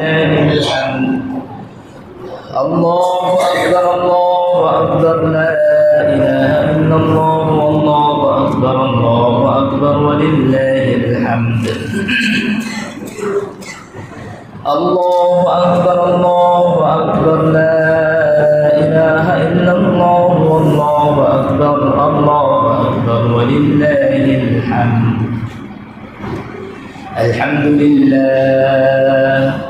ولله الحمد الله أكبر الله أكبر لا إله إلا الله والله أكبر الله أكبر ولله الحمد الله أكبر الله أكبر لا إله إلا الله والله أكبر الله أكبر ولله الحمد الحمد لله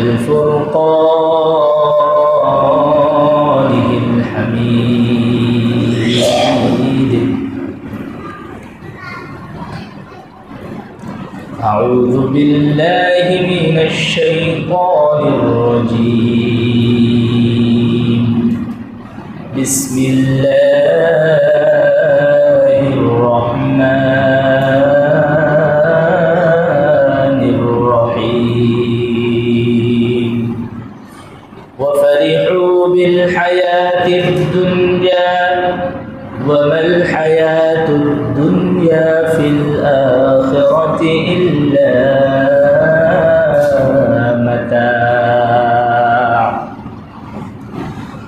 والفرقانه الحميد أعوذ بالله من الشيطان الرجيم. بسم الله الدنيا وما الحياة الدنيا في الآخرة إلا متاع.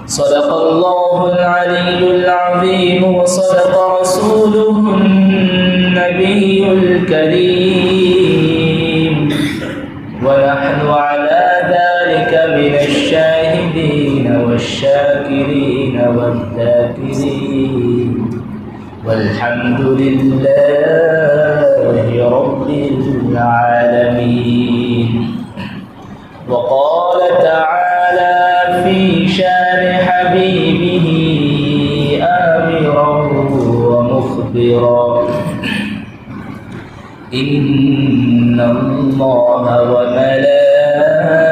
صدق الله العلي العظيم وصدق رسوله النبي الكريم. ونحن على ذلك من الشاهدين والشاكرين. والذاكرين. والحمد لله رب العالمين. وقال تعالى في شان حبيبه آمرا ومخبرا. إن الله وملائكته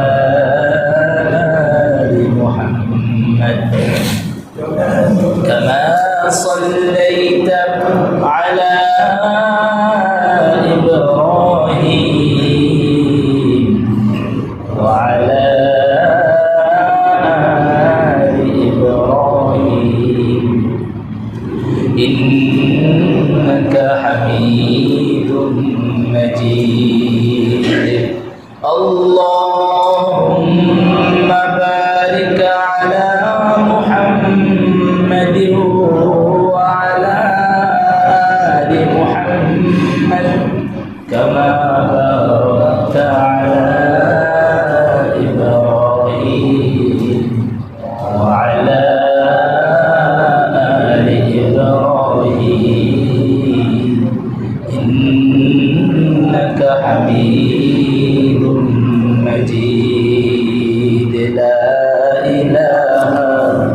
صليت على إبراهيم وعلى إبراهيم. إنك حميد مجيد. مجيد لا إله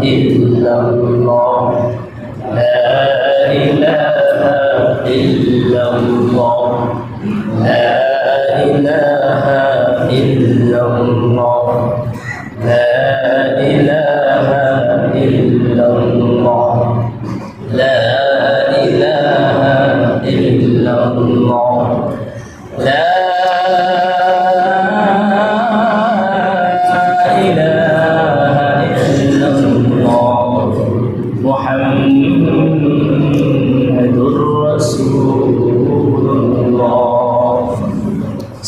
إلا الله. لا إله إلا الله. لا إله إلا الله. لا إله إلا الله.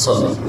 الله